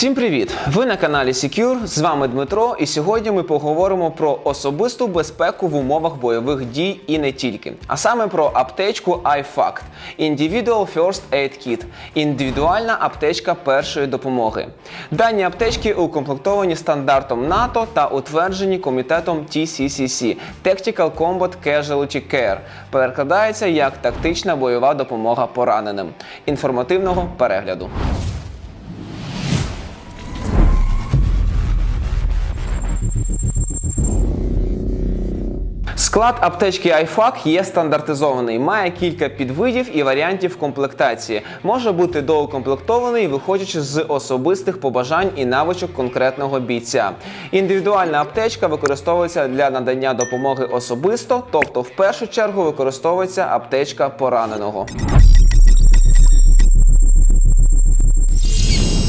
Всім привіт! Ви на каналі Secure, з вами Дмитро, і сьогодні ми поговоримо про особисту безпеку в умовах бойових дій і не тільки. А саме про аптечку iFact Individual First Aid Kit індивідуальна аптечка першої допомоги. Дані аптечки укомплектовані стандартом НАТО та утверджені комітетом TCCC Tactical Combat Casualty Care. Перекладається як тактична бойова допомога пораненим. Інформативного перегляду. Склад аптечки iFac є стандартизований, має кілька підвидів і варіантів комплектації. Може бути доукомплектований, виходячи з особистих побажань і навичок конкретного бійця. Індивідуальна аптечка використовується для надання допомоги особисто, тобто в першу чергу використовується аптечка пораненого.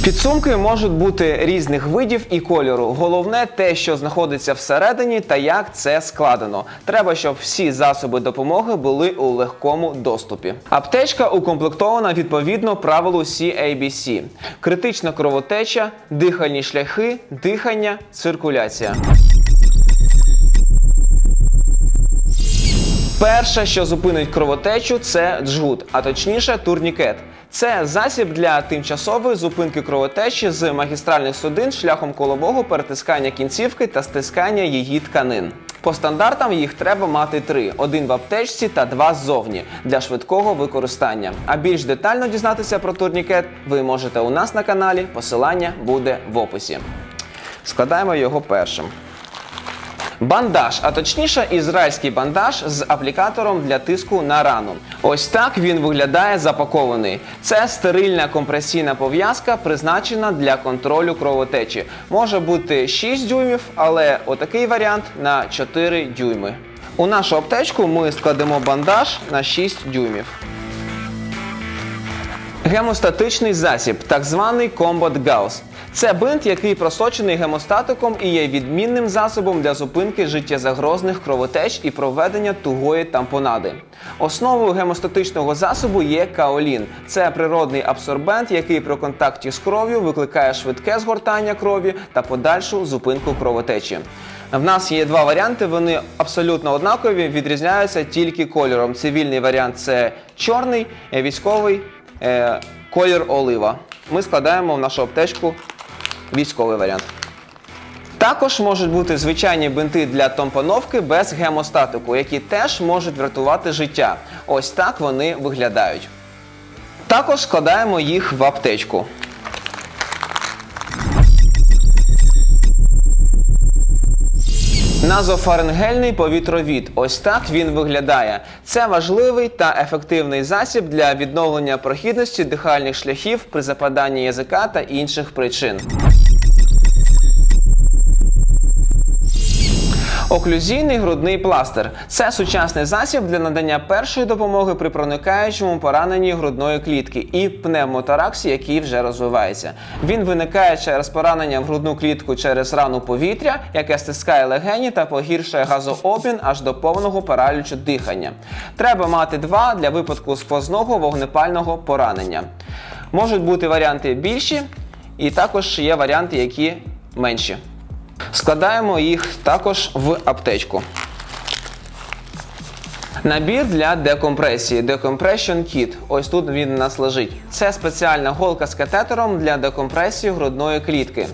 Підсумки можуть бути різних видів і кольору. Головне те, що знаходиться всередині та як це складено. Треба, щоб всі засоби допомоги були у легкому доступі. Аптечка укомплектована відповідно правилу CABC. Критична кровотеча, дихальні шляхи, дихання, циркуляція. Перше, що зупинить кровотечу, це джгут, а точніше турнікет. Це засіб для тимчасової зупинки кровотечі з магістральних судин шляхом колового перетискання кінцівки та стискання її тканин. По стандартам їх треба мати три: один в аптечці та два ззовні для швидкого використання. А більш детально дізнатися про турнікет ви можете у нас на каналі. Посилання буде в описі. Складаємо його першим. Бандаж, а точніше ізраїльський бандаж з аплікатором для тиску на рану. Ось так він виглядає запакований. Це стерильна компресійна пов'язка, призначена для контролю кровотечі. Може бути 6 дюймів, але отакий варіант на 4 дюйми. У нашу аптечку ми складемо бандаж на 6 дюймів. Гемостатичний засіб, так званий Combat Gauss. Це бинт, який просочений гемостатиком і є відмінним засобом для зупинки життєзагрозних кровотеч і проведення тугої тампонади. Основою гемостатичного засобу є каолін. Це природний абсорбент, який при контакті з кров'ю викликає швидке згортання крові та подальшу зупинку кровотечі. В нас є два варіанти, вони абсолютно однакові, відрізняються тільки кольором. Цивільний варіант це чорний, військовий е, колір олива. Ми складаємо в нашу аптечку військовий варіант. Також можуть бути звичайні бинти для тампоновки без гемостатику, які теж можуть врятувати життя. Ось так вони виглядають. Також складаємо їх в аптечку. Назофарингельний повітровід. Ось так він виглядає. Це важливий та ефективний засіб для відновлення прохідності дихальних шляхів при западанні язика та інших причин. Оклюзійний грудний пластир це сучасний засіб для надання першої допомоги при проникаючому пораненні грудної клітки і пневмотораксі, який вже розвивається. Він виникає через поранення в грудну клітку через рану повітря, яке стискає легені та погіршує газообмін аж до повного паралічу дихання. Треба мати два для випадку сквозного вогнепального поранення. Можуть бути варіанти більші, і також є варіанти, які менші. Складаємо їх також в аптечку. Набір для декомпресії Decompression Kit. Ось тут він у нас лежить. Це спеціальна голка з катетером для декомпресії грудної клітки.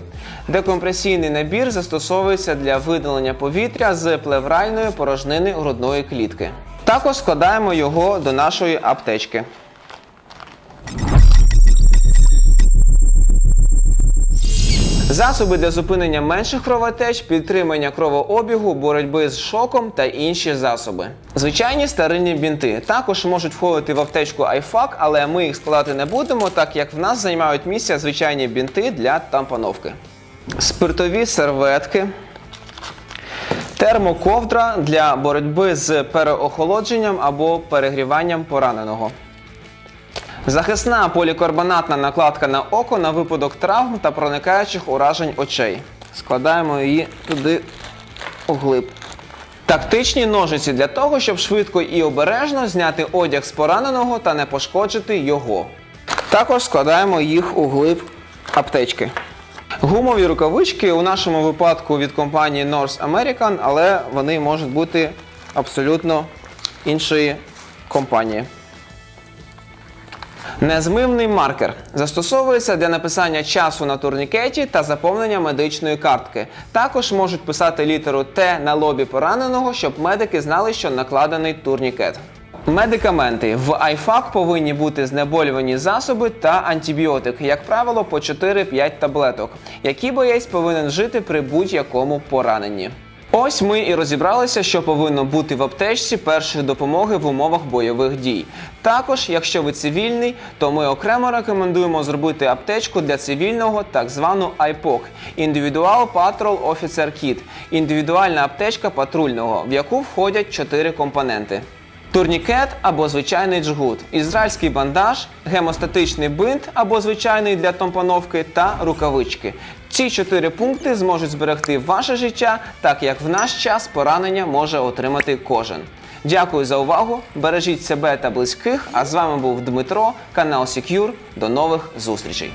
Декомпресійний набір застосовується для видалення повітря з плевральної порожнини грудної клітки. Також складаємо його до нашої аптечки. Засоби для зупинення менших кровотеч, підтримання кровообігу, боротьби з шоком та інші засоби. Звичайні стерильні бінти також можуть входити в аптечку iFac, але ми їх складати не будемо, так як в нас займають місце звичайні бінти для тампоновки. Спиртові серветки. Термоковдра для боротьби з переохолодженням або перегріванням пораненого. Захисна полікарбонатна накладка на око на випадок травм та проникаючих уражень очей. Складаємо її туди углиб. Тактичні ножиці для того, щоб швидко і обережно зняти одяг з пораненого та не пошкоджити його. Також складаємо їх у глиб аптечки. Гумові рукавички у нашому випадку від компанії North American, але вони можуть бути абсолютно іншої компанії. Незмивний маркер застосовується для написання часу на турнікеті та заповнення медичної картки. Також можуть писати літеру Т на лобі пораненого, щоб медики знали, що накладений турнікет. Медикаменти в IFAC повинні бути знеболювані засоби та антибіотик, як правило, по 4-5 таблеток, які боєць повинен жити при будь-якому пораненні. Ось ми і розібралися, що повинно бути в аптечці першої допомоги в умовах бойових дій. Також, якщо ви цивільний, то ми окремо рекомендуємо зробити аптечку для цивільного, так звану IPOC – Individual Patrol Officer Kit – індивідуальна аптечка патрульного, в яку входять чотири компоненти. Турнікет або звичайний джгут, ізраїльський бандаж, гемостатичний бинт або звичайний для тампоновки та рукавички. Ці чотири пункти зможуть зберегти ваше життя, так як в наш час поранення може отримати кожен. Дякую за увагу. Бережіть себе та близьких. А з вами був Дмитро, канал Secure. До нових зустрічей.